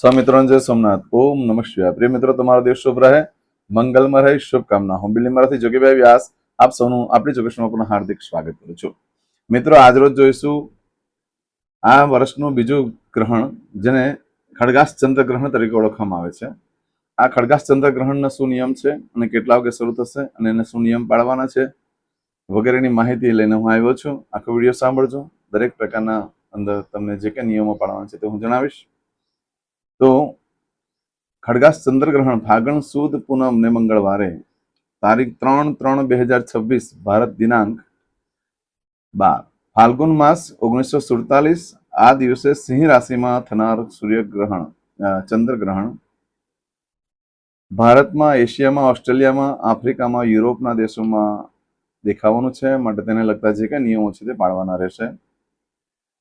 સ્વામિત્રોન જય સોમનાથ. ઓમ નમઃ શિવાય. પ્રિય મિત્રો, તમારો દિવસ શુભ રહે. મંગલમય રહે. શુભકામના. હું બિલીમરાથી જોગીભાઈ વ્યાસ. આપ સૌનું આપણી જોગેશમાં પણ હાર્દિક સ્વાગત કરું છું. મિત્રો આજરોજ જોઈશું આ વર્ષનું બીજું ગ્રહણ, જેને ખડગાસ ચંદ્ર ગ્રહણ તરીકે ઓળખવામાં આવે છે. આ ખડગાસ ચંદ્ર ગ્રહણનો શું નિયમ છે અને કેટલા વાગે શરૂ થશે અને એને શું નિયમ પાળવાના છે વગેરેની માહિતી લઈને હું આવ્યો છું. આખો વીડિયો સાંભળજો. દરેક પ્રકારના અંદર તમને જે કે નિયમો પાળવાના છે તે હું જણાવીશ. તો ખડગાસ ચંદ્રગ્રહણ ફાગણ સુદ પૂનમ ને મંગળવારે તારીખ ત્રણ ત્રણ બે હજાર છવ્વીસ ભારત દિનાંક બાર. ફાલ્ગુન માસ ઓગણીસો સુડતાલીસ, આ દિવસે સિંહ રાશિમાં થનાર સૂર્યગ્રહણ ચંદ્રગ્રહણ. ભારતમાં, એશિયામાં, ઓસ્ટ્રેલિયામાં, આફ્રિકામાં, યુરોપના દેશોમાં દેખાવાનું છે. માટે તેને લગતા જે કંઈ નિયમો છે તે પાળવાના રહેશે.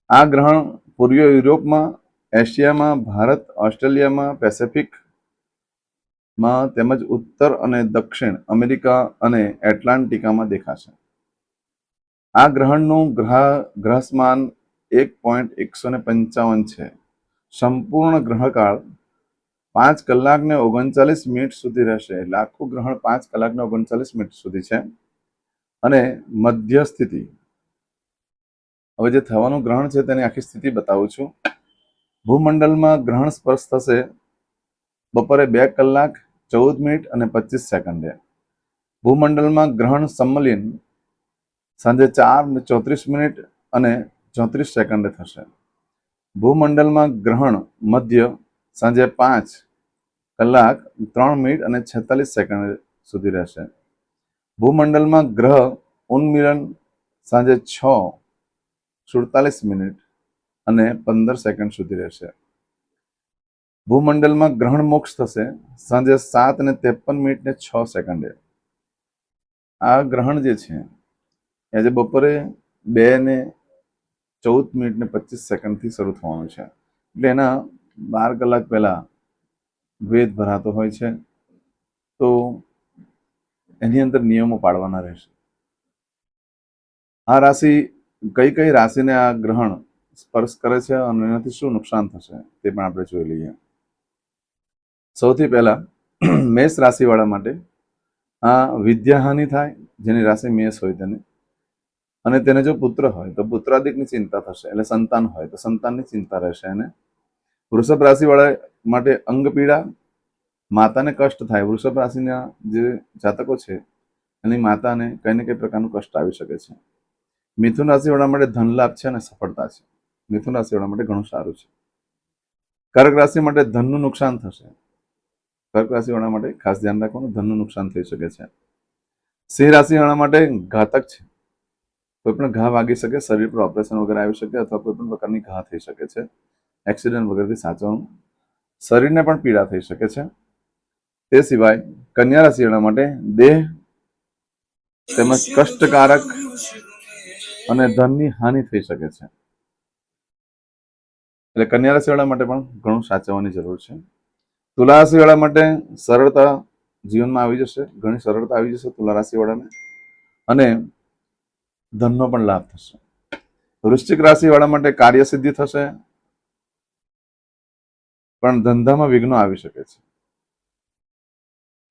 આ ગ્રહણ પૂર્વીય યુરોપમાં એશિયામાં, ભારત, ઓસ્ટ્રેલિયામાં પેસિફિકમાં તેમજ ઉત્તર અને દક્ષિણ અમેરિકા અને એટલાન્ટિકામાં દેખાશે. આ ગ્રહણનું ગ્રહ, ગ્રહસ્માન એક પોઈન્ટ એકસો ને પંચાવન છે. સંપૂર્ણ ગ્રહકાળ પાંચ કલાક ને ઓગણચાલીસ મિનિટ સુધી રહેશે. આખું ગ્રહણ પાંચ કલાક ને ઓગણચાલીસ મિનિટ સુધી છે. અને મધ્ય સ્થિતિ હવે જે થવાનું ગ્રહણ છે તેની આખી સ્થિતિ બતાવું છું. ભૂમંડળમાં ગ્રહણ સ્પર્શ થશે બપોરે બે કલાક, ચૌદ મિનિટ અને પચીસ સેકન્ડે. ભૂમંડળમાં ગ્રહણ સંમલિન સાંજે ચાર ચોત્રીસ મિનિટ અને ચોત્રીસ સેકન્ડે થશે. ભૂમંડળમાં ગ્રહણ મધ્ય સાંજે પાંચ કલાક, ત્રણ મિનિટ અને છેતાલીસ સેકન્ડ સુધી રહેશે. ભૂમંડળમાં ગ્રહ ઉન્મિલન સાંજે છ સુડતાલીસ મિનિટ અને પંદર સેકન્ડ સુધી રહેશે. ભૂમંડળમાં ગ્રહણ મોક્ષ થશે. સાંજે સાત અને ત્રેપન મિનિટ ને છ સેકન્ડે આ ગ્રહણ જે છે, એ આજે બપોરે બે ને ચૌદ મિનિટ ને પચીસ સેકન્ડથી શરૂ થવાનું છે. એટલે એના બાર કલાક પહેલા વેદ ભરાતો હોય છે. તો એની અંદર નિયમો પાડવાના રહેશે. આ રાશિ કઈ કઈ રાશિને આ ગ્રહણ સ્પર્શ કરે છે અને એનાથી શું નુકસાન થશે તે પણ આપણે જોઈ લઈએ. સૌથી પહેલા મેષ રાશિવાળા માટે આ વિદ્યાહાનિ થાય, જેની રાશિ મેષ હોય તેને. અને તેને જો પુત્ર હોય, તો પુત્રાદિકની ચિંતા થશે, એટલે સંતાન હોય, તો સંતાનની ચિંતા રહેશે એને. વૃષભ રાશિવાળા માટે અંગ પીડા, માતાને કષ્ટ થાય. વૃષભ રાશિના જે જાતકો છે, એની માતાને કંઈ ને કંઈ પ્રકારનું કષ્ટ આવી શકે છે. મિથુન રાશિવાળા માટે ધન લાભ છે અને સફળતા છે. મિથુન રાશિવાળા માટે ઘણું સારું છે. કર્ક રાશિ માટે ધનનું નુકસાન થશે. કર્ક રાશિવાળા માટે ખાસ ધ્યાન રાખવાનું ધનનું નુકસાન થઈ શકે છે. સિંહ રાશિવાળા માટે ઘાતક છે. કોઈ પણ ઘા વાગી શકે, શરીર પર ઓપરેશન વગેરે આવી શકે અથવા કોઈ પણ પ્રકારની ઘા થઈ શકે છે. એક્સિડન્ટ વગેરેથી સાચવવાનું. શરીરને પણ પીડા થઈ શકે છે. તે સિવાય કન્યા રાશિવાળા માટે દેહ તેમજ કષ્ટકારક અને ધનની હાનિ થઈ શકે છે. એટલે કન્યા રાશિવાળા માટે પણ ઘણું સાચવવાની જરૂર છે. તુલા રાશિવાળા માટે સરળતા જીવનમાં આવી જશે, ઘણી સરળતા આવી જશે તુલા રાશિવાળાને અને ધનનો પણ લાભ થશે. વૃશ્ચિક રાશિવાળા માટે કાર્યસિદ્ધિ થશે, પણ ધંધામાં વિઘ્નો આવી શકે છે.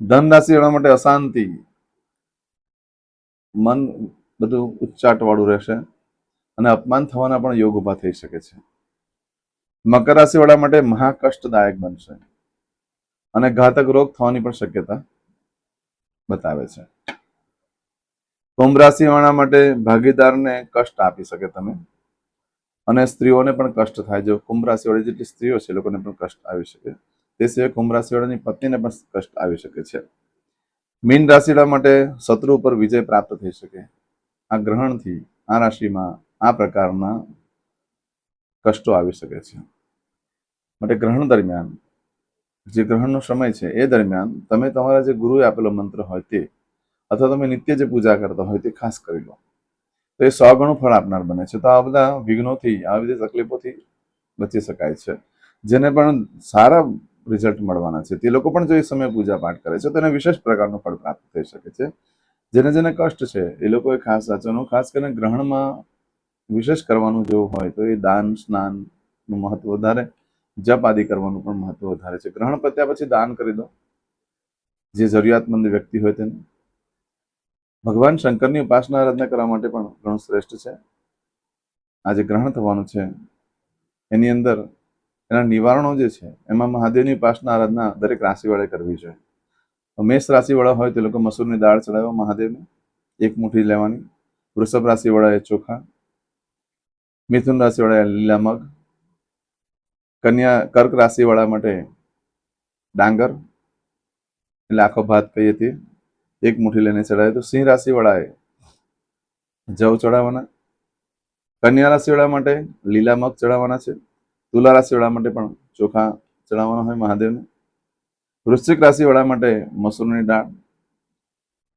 ધન રાશિવાળા માટે અશાંતિ, મન બધું ઉચ્ચાટ વાળું રહેશે અને અપમાન થવાના પણ યોગ ઊભા થઈ શકે છે. મકર રાશિવાળા માટે મહાકષ્ટદાયક બનશે. અને ઘાતક રોગ થવાની પણ શક્યતા બતાવે છે. કુંભ રાશિવાળા માટે ભાગીદારને કષ્ટ આપી શકે તમે. અને સ્ત્રીઓને પણ કષ્ટ થાય. જો કુંભ રાશિવાળી જેટલી સ્ત્રીઓ છે લોકોને પણ કષ્ટ આવી શકે. તે સિવાય કુંભ રાશિવાળાની પત્નીને પણ કષ્ટ આવી શકે છે. મીન રાશિવાળા માટે શત્રુ ઉપર વિજય પ્રાપ્ત થઈ શકે. આ ગ્રહણથી, આ રાશિમાં, આ પ્રકારના કષ્ટો આવી શકે છે. માટે ગ્રહણ દરમિયાન, જે ગ્રહણનો સમય છે એ દરમિયાન તમે તમારા જે ગુરુએ આપેલો મંત્ર હોય તે, અથવા તમે નિત્ય જે પૂજા કરતા હોય તે ખાસ કરી લો. તો એ સો ગણું ફળ આપનાર બને છે. તો આ બધા વિઘ્નોથી, આવી બધી તકલીફોથી બચી શકાય છે. જેને પણ સારા રિઝલ્ટ મળવાના છે. તે લોકો પણ જો એ સમયે પૂજા પાઠ કરે છે, તો એને વિશેષ પ્રકારનું ફળ પ્રાપ્ત થઈ શકે છે. જેને જેને કષ્ટ છે, એ લોકોએ ખાસ સાચવવાનું ખાસ કરીને ગ્રહણમાં વિશેષ કરવાનું જો હોય તો એ દાન, સ્નાનનું મહત્વ વધારે જપ આદિ કરવાનું પણ મહત્વ વધારે છે. ગ્રહણ પત્યા પછી દાન કરી દો. જે જરૂરિયાતમંદ વ્યક્તિ હોય તેને. ભગવાન શંકરની ઉપાસના આરાધના કરવા માટે પણ ઘણું શ્રેષ્ઠ છે. આજે ગ્રહણ થવાનું છે. એની અંદર એના નિવારણો જે છે, એમાં મહાદેવની ઉપાસના આરાધના દરેક રાશિવાળે કરવી જોઈએ. મેષ રાશિવાળા હોય તે લોકો મસૂરની દાળ ચડાવવા મહાદેવને. એક મુઠ્ઠી લેવાની. વૃષભ રાશિવાળાએ ચોખા. મિથુન રાશિવાળાએ લીલા મગ. કન્યા કર્ક રાશિવાળા માટે ડાંગર, એટલે આખો ભાત કહીએ તે એક મુઠ્ઠી લઈને ચડાવે તો સિંહ રાશિવાળાએ જવ ચડાવવાના કન્યા રાશિવાળા માટે લીલા મગ ચડાવવાના છે. તુલા રાશિવાળા માટે પણ ચોખા ચડાવવાના હોય મહાદેવને. વૃશ્ચિક રાશિવાળા માટે મસૂરની દાળ.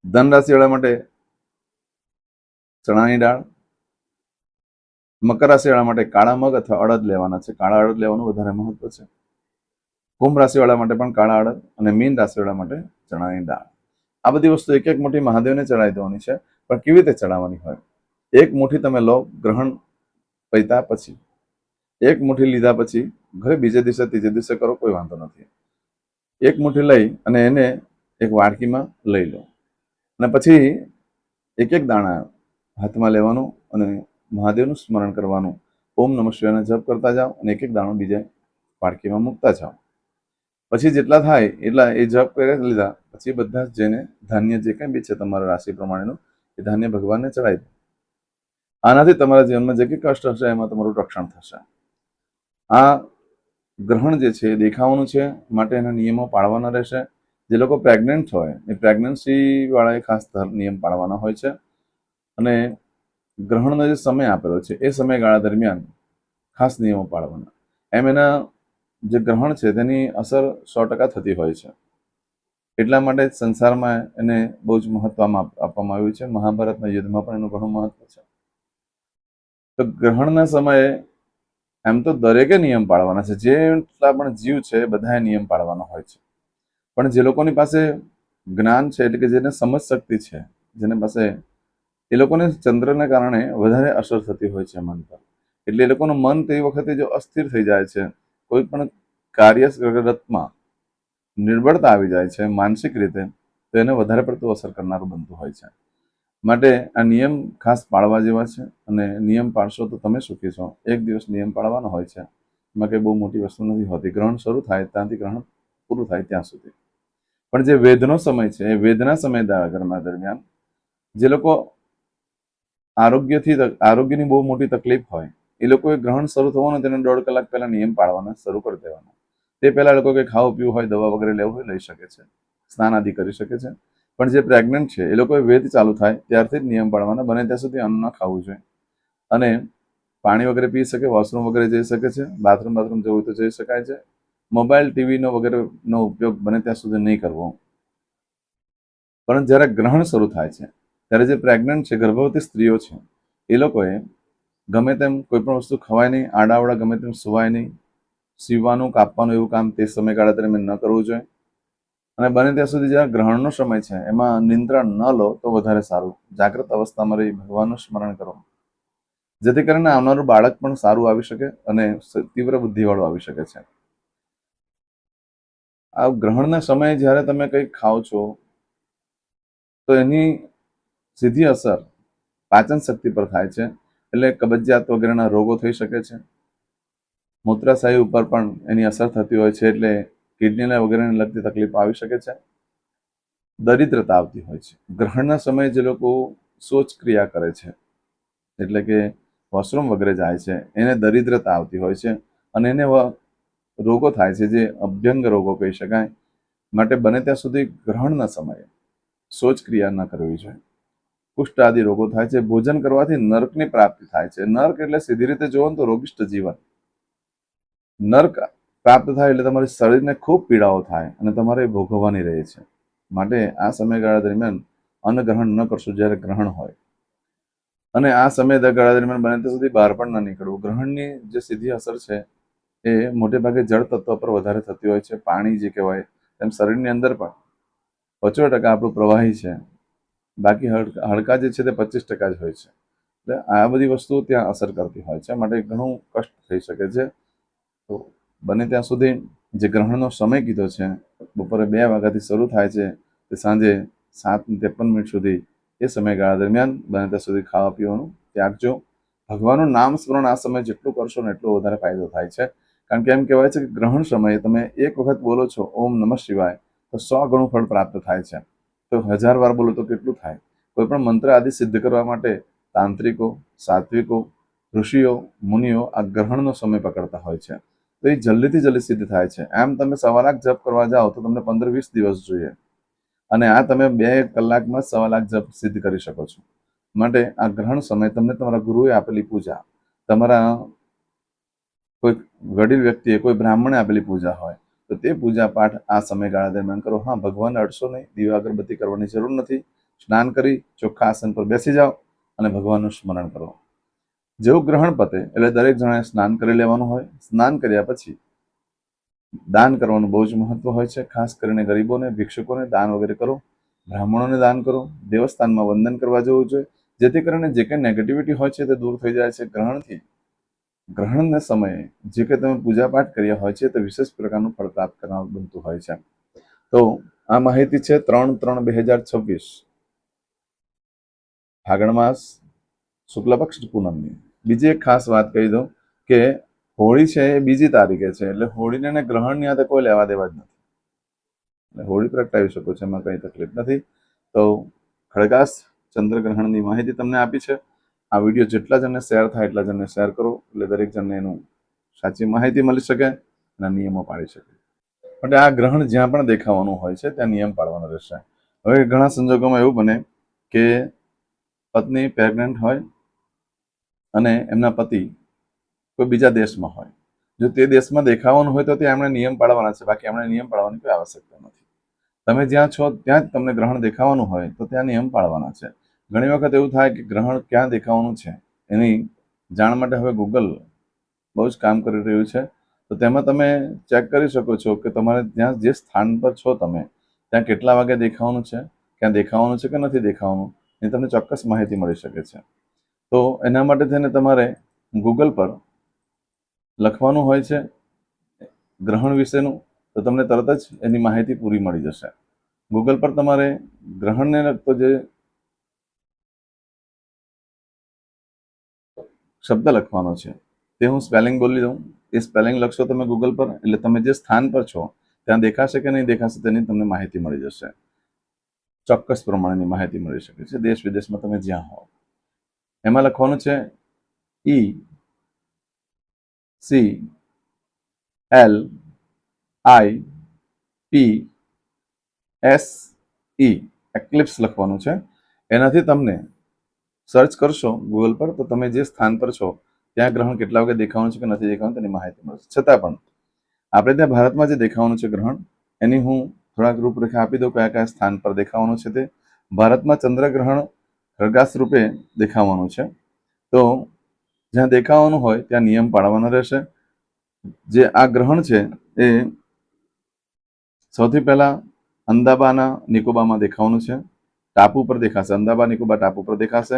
ધન રાશિવાળા માટે ચણાની દાળ. મકર રાશિવાળા માટે કાળા મગ અથવા અડદ લેવાના છે. કાળા અડદ લેવાનું વધારે મહત્વ છે. કુંભ રાશિવાળા માટે પણ કાળા અડદ અને મીન રાશિવાળા માટે ચણાની દાળ. આ બધી વસ્તુ એક એક મુઠ્ઠી મહાદેવને ચડાવી દેવાની છે, પણ કેવી રીતે ચડાવવાની હોય? એક મુઠ્ઠી તમે લો, ગ્રહણ પૈતા પછી. એક મુઠ્ઠી લીધા પછી ઘરે બીજે દિવસે, ત્રીજે દિવસે કરો, કોઈ વાંધો નથી. એક મુઠ્ઠી લઈ અને એને એક વાડકીમાં લઈ લો. અને પછી એક એક દાણા હાથમાં લેવાનું અને મહાદેવનું સ્મરણ કરવાનું. ઓમ નમઃ શિવાયના જપ કરતા જાઓ અને એક એક દાણો બીજે પાડકીમાં મૂકતા જાઓ. પછી જેટલા થાય એટલા એ જપ કરી લીધા. પછી બધા જ જઈને ધાન્ય જે કંઈ બી છે તમારા રાશિ પ્રમાણેનું, એ ધાન્ય ભગવાનને ચડાવી દો. આનાથી તમારા જીવનમાં જે કંઈ કષ્ટ હશે, એમાં તમારું રક્ષણ થશે. આ ગ્રહણ જે છે દેખાવાનું છે, માટે એના નિયમો પાળવાના રહેશે. જે લોકો પ્રેગ્નન્ટ હોય, એ પ્રેગ્નન્સી વાળાએ ખાસ નિયમ પાળવાના હોય છે. અને ગ્રહણનો જે સમય આપેલો છે, એ સમયગાળા દરમિયાન ખાસ નિયમો પાળવાના. એમ એના જે ગ્રહણ છે, તેની અસર સો ટકા થતી હોય છે. એટલા માટે સંસારમાં એને બહુ જ મહત્વ આપવામાં આવ્યું છે. મહાભારતના યુદ્ધમાં પણ એનું ઘણું મહત્વ છે. તો ગ્રહણના સમયે એમ તો દરેકે નિયમ પાળવાના છે. જેટલા પણ જીવ છે, બધાએ નિયમ પાળવાનો હોય છે. પણ જે લોકોની પાસે જ્ઞાન છે, એટલે કે જેને સમજ શક્તિ છે, જેને પાસે એ લોકોને ચંદ્રને કારણે વધારે અસર થતી હોય છે મન પર. એટલે એ લોકોનું મન તે વખતે જો અસ્થિર થઈ જાય છે, કોઈ પણ કાર્ય રતમાં નિર્બળતા આવી જાય છે માનસિક રીતે, તો એને વધારે પડતું અસર કરનારું બનતું હોય છે. માટે આ નિયમ ખાસ પાળવા જેવા છે અને નિયમ પાળશો તો તમે સુખી છો એક દિવસ નિયમ પાળવાનો હોય છે. એમાં કંઈ બહુ મોટી વસ્તુ નથી હોતી. ગ્રહણ શરૂ થાય ત્યાંથી ગ્રહણ પૂરું થાય ત્યાં સુધી. પણ જે વેદનો સમય છે, એ વેદના સમય દરમિયાન દરમિયાન જે લોકો આરોગ્યથી આરોગ્યની બહુ મોટી તકલીફ હોય, એ લોકોએ ગ્રહણ શરૂ થવાનું તેને દોઢ કલાક પહેલા નિયમ પાળવાના શરૂ કરી દેવાના. તે પહેલા લોકો કંઈ ખાવું પીવું હોય, દવા વગેરે લેવું હોય, લઈ શકે છે. સ્નાન આદિ કરી શકે છે. પણ જે પ્રેગ્નન્ટ છે, એ લોકોએ વેદ ચાલુ થાય ત્યારથી જ નિયમ પાળવાના, બને ત્યાં સુધી અન્ન ન ખાવું જોઈએ. અને પાણી વગેરે પી શકે વોશરૂમ વગેરે જઈ શકે છે બાથરૂમ બાથરૂમ જવું તો જઈ શકાય છે. મોબાઈલ ટીવીનો વગેરેનો ઉપયોગ બને ત્યાં સુધી નહીં કરવો. પણ જ્યારે ગ્રહણ શરૂ થાય છે ત્યારે જે પ્રેગ્નન્ટ છે, ગર્ભવતી સ્ત્રીઓ છે, એ લોકોએ ગમે તેમ કોઈ પણ વસ્તુ ખવાય નહીં આડાવડા ગમે તેમ સુવાય નહીં, સીવવાનું, કાપવાનું એવું કામ તે સમયગાળા દરમિયાન ન કરવું જોઈએ. અને બને ત્યાં સુધી જ્યાં ગ્રહણનો સમય છે, એમાં નિંદ્રા ન લો તો વધારે સારું. જાગ્રત અવસ્થામાં રહી ભગવાનનું સ્મરણ કરો. જેથી કરીને આવનારું બાળક પણ સારું આવી શકે અને તીવ્ર બુદ્ધિવાળું આવી શકે છે. આ ગ્રહણના સમયે જ્યારે તમે કંઈક ખાઓ છો, તો એની સીધી અસર પાચન શક્તિ પર થાય છે. એટલે કબજિયાત વગેરેના રોગો થઈ શકે છે. મૂત્રાશય ઉપર પણ એની અસર થતી હોય છે એટલે કિડનીને વગેરેને લગતી તકલીફ આવી શકે છે. દરિદ્રતા આવતી હોય છે. ગ્રહણના સમયે જે લોકો શોચ ક્રિયા કરે છે, એટલે કે વોશરૂમ વગેરે જાય છે, એને દરિદ્રતા આવતી હોય છે અને એને રોગો થાય છે જે અભ્યંગ રોગો કહી શકાય. માટે બને ત્યાં સુધી ગ્રહણના સમયે શોચ ક્રિયા ન કરવી જોઈએ. કુષ્ઠ આદિ રોગો થાય છે, ભોજન કરવાથી નર્કની પ્રાપ્તિ થાય છે. નર્ક એટલે સીધી રીતે જોવો તો રોગિષ્ઠ જીવન. નર્ક પ્રાપ્ત થાય એટલે તમારી શરીરને ખૂબ પીડાઓ થાય અને તમારે ભોગવવાની રહે છે. માટે આ સમયગાળા દરમિયાન અન્ન ગ્રહણ ન કરશો જ્યારે ગ્રહણ હોય. અને આ સમય ગાળા દરમિયાન બને ત્યાં સુધી બહાર પણ ન નીકળવું. ગ્રહણની જે સીધી અસર છે, એ મોટે ભાગે જળ તત્વ પર વધારે થતી હોય છે. પાણી જે કહેવાય, તેમ શરીરની અંદર પણ. પચો ટકા આપણું પ્રવાહી છે. બાકી હડકા જે છે તે પચીસ ટકા જ હોય છે. એટલે આ બધી વસ્તુઓ ત્યાં અસર કરતી હોય છે. માટે ઘણું કષ્ટ થઈ શકે છે. તો બને ત્યાં સુધી જે ગ્રહણનો સમય કીધો છે, બપોરે બે વાગ્યાથી શરૂ થાય છે તે સાંજે સાત ત્રેપન મિનિટ સુધી એ સમયગાળા દરમિયાન બને ત્યાં સુધી ખાવા પીવાનું ત્યાગજો ભગવાનનું નામ સ્મરણ આ સમય જેટલું કરશો ને એટલો વધારે ફાયદો થાય છે. કારણ કે એમ કહેવાય છે કે ગ્રહણ સમયે તમે એક વખત બોલો છો, ઓમ નમઃ શિવાય, તો સો ગણું ફળ પ્રાપ્ત થાય છે. તો હજાર વાર બોલો તો કેટલું થાય? કોઈ પણ મંત્ર આદિ સિદ્ધ કરવા માટે તાંત્રિકો, સાત્વિકો, ઋષિઓ, મુનિઓ આ ગ્રહણનો સમય પકડતા હોય છે. તો એ જલ્દીથી જલ્દી સિદ્ધ થાય છે. આમ તમે સવા લાખ જપ કરવા જાઓ તો તમને પંદર વીસ દિવસ જોઈએ. અને આ તમે બે કલાકમાં સવા લાખ જપ સિદ્ધ કરી શકો છો. માટે આ ગ્રહણ સમય તમને તમારા ગુરુએ આપેલી પૂજા. તમારા કોઈ વડીલ વ્યક્તિએ, કોઈ બ્રાહ્મણે આપેલી પૂજા હોય. તો તે પૂજા પાઠ આ સમયગાળા દરમિયાન કરો. હા ભગવાન અડશો નહીં. દીવા અગરબત્તી કરવાની જરૂર નથી. સ્નાન કરી ચોખ્ખા આસન પર બેસી જાઓ અને ભગવાનનું સ્મરણ કરો. જેવું ગ્રહણ પતે એટલે દરેક જણાએ સ્નાન કરી લેવાનું હોય. સ્નાન કર્યા પછી દાન કરવાનું બહુ જ મહત્વ હોય છે. ખાસ કરીને ગરીબોને, ભિક્ષુકોને દાન વગેરે કરો. બ્રાહ્મણોને દાન કરો. દેવસ્થાનમાં વંદન કરવા જવું જોઈએ. જેથી કરીને જે કંઈ નેગેટિવિટી હોય છે તે દૂર થઈ જાય છે. ગ્રહણથી ગ્રહણના સમયે જે કંઈ તમે પૂજાપાઠ કર્યા હોય છે, તે વિશેષ પ્રકારનું ફળ પ્રાપ્ત કરવાનું બનતું હોય છે. તો આ માહિતી છે ત્રણ ત્રણ બે હજાર છવ્વીસ. ફાગણ માસ, શુક્લ પક્ષ, પૂનમની. બીજી એક ખાસ વાત કહી દઉં કે હોળી છે એ બીજી તારીખે છે, એટલે હોળીને અને ગ્રહણની હાથે કોઈ લેવા દેવા જ નથી. એટલે હોળી પ્રગટાવી શકો છો, એમાં કંઈ તકલીફ નથી. તો ખડગાસ ચંદ્રગ્રહણની માહિતી તમને આપી છે. આ વીડિયો જેટલા જણને શેર થાય એટલા જણને શેર કરો. એટલે દરેક જણને એનું સાચી માહિતી મળી શકે અને નિયમો પાડી શકે. માટે આ ગ્રહણ જ્યાં પણ દેખાવાનું હોય છે, ત્યાં નિયમ પાડવાનો રહેશે. હવે ઘણા સંજોગોમાં એવું બને કે પત્ની પ્રેગ્નન્ટ હોય અને એમના પતિ કોઈ બીજા દેશમાં હોય. જો તે દેશમાં દેખાવાનું હોય તો ત્યાં એમણે નિયમ પાડવાના છે. બાકી એમણે નિયમ પાડવાની કોઈ આવશ્યકતા નથી. તમે જ્યાં છો, ત્યાં જ તમને ગ્રહણ દેખાવાનું હોય તો ત્યાં નિયમ પાડવાના છે. ઘણી વખત એવું થાય કે ગ્રહણ ક્યાં દેખાવાનું છે? એની જાણ માટે હવે ગૂગલ બહુ જ કામ કરી રહ્યું છે. તો તેમાં તમે ચેક કરી શકો છો કે તમારે ત્યાં જે સ્થાન પર છો તમે, ત્યાં કેટલા વાગે દેખાવાનું છે, ક્યાં દેખાવાનું છે કે નથી દેખાવાનું, એ તમને ચોક્કસ માહિતી મળી શકે છે. તો એના માટે થઈને તમારે ગૂગલ પર લખવાનું હોય છે ગ્રહણ વિશેનું, તો તમને તરત જ એની માહિતી પૂરી મળી જશે. ગૂગલ પર તમારે ગ્રહણને લગતો જે શબ્દ લખવાનો છે. તે હું સ્પેલિંગ બોલી દઉં. એ સ્પેલિંગ લખશો તમે ગૂગલ પર, એટલે તમે જે સ્થાન પર છો, ત્યાં દેખાશે કે નહીં દેખાશે તેની તમને માહિતી મળી જશે. ચોક્કસ પ્રમાણેની માહિતી મળી શકે છે. દેશ વિદેશમાં તમે જ્યાં હો એમાં લખવાનું છે E C L I P S E eclipse લખવાનું છે. એનાથી તમને સર્ચ કરશો ગૂગલ પર, તો તમે જે સ્થાન પર છો, ત્યાં ગ્રહણ કેટલા વાગે દેખાવાનું છે કે નથી દેખાવાનું તેની માહિતી મળશે. છતાં પણ, આપણે ત્યાં ભારતમાં જે દેખાવાનું છે ગ્રહણ, એની હું થોડાક રૂપરેખા આપી દઉં કયા કયા સ્થાન પર દેખાવાનું છે તે. ભારતમાં ચંદ્રગ્રહણ ખરગાસ રૂપે દેખાવાનું છે. તો જ્યાં દેખાવાનું હોય, ત્યાં નિયમ પાળવાનો રહેશે. જે આ ગ્રહણ છે, એ સૌથી પહેલા અંદાબાના નિકોબામાં દેખાવાનું છે. ટાપુ પર દેખાશે અંદાબા નિકોબાર ટાપુ પર દેખાશે,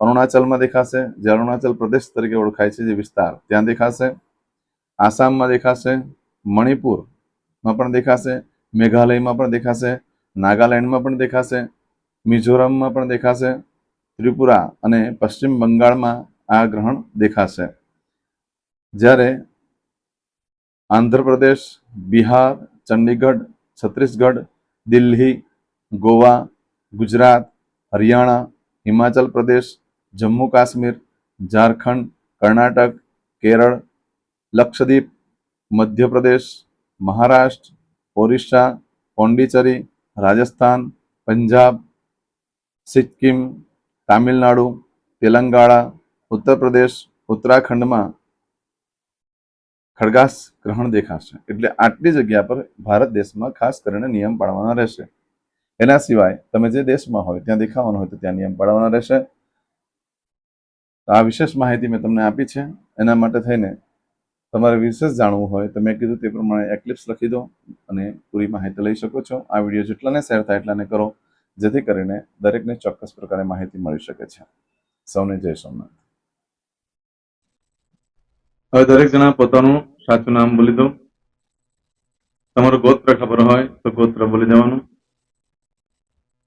અરુણાચલમાં દેખાશે, જે અરુણાચલ પ્રદેશ તરીકે ઓળખાય છે જે વિસ્તાર. ત્યાં દેખાશે, આસામમાં દેખાશે, મણિપુરમાં પણ દેખાશે, મેઘાલયમાં પણ દેખાશે, નાગાલેન્ડમાં પણ દેખાશે, મિઝોરમમાં પણ દેખાશે, ત્રિપુરા અને પશ્ચિમ બંગાળમાં આ ગ્રહણ દેખાશે. જ્યારે આંધ્રપ્રદેશ, બિહાર ચંડીગઢ છત્તીસગઢ, દિલ્હી, ગોવા ગુજરાત, હરિયાણા, હિમાચલ પ્રદેશ, જમ્મુ કાશ્મીર, ઝારખંડ, કર્ણાટક, કેરળ, લક્ષદ્વીપ, મધ્યપ્રદેશ, મહારાષ્ટ્ર, ઓરિસ્સા, પોંડિચેરી, રાજસ્થાન, પંજાબ, સિક્કિમ, તામિલનાડુ, તેલંગાણા ઉત્તર પ્રદેશ ઉત્તરાખંડમાં ખડગાસ ગ્રહણ દેખાશે. એટલે આટલી જગ્યા પર ભારત દેશમાં ખાસ કરીને નિયમ પાળવાના રહેશે. એના સિવાય તમે જે દેશમાં હોય, ત્યાં દેખાવાનું હોય તો ત્યાં નિયમ પાળવાના રહેશે. આ વિશેષ માહિતી મેં તમને આપી છે. એના માટે થઈને તમારે વિશેષ જાણવું હોય તો મેં કીધું તે પ્રમાણે એક્લિપ્સ લખી દો અને પૂરી માહિતી લઈ શકો છો. આ વીડિયો જેટલાને શેર થાય એટલાને કરો, જેથી કરીને દરેકને ચોક્કસ પ્રકારે માહિતી મળી શકે છે. સૌને જય સોમનાથ. હવે દરેક જણા પોતાનું સાચું નામ બોલી દો. તમારું ગોત્ર ખબર હોય તો ગોત્ર બોલી દેવાનું.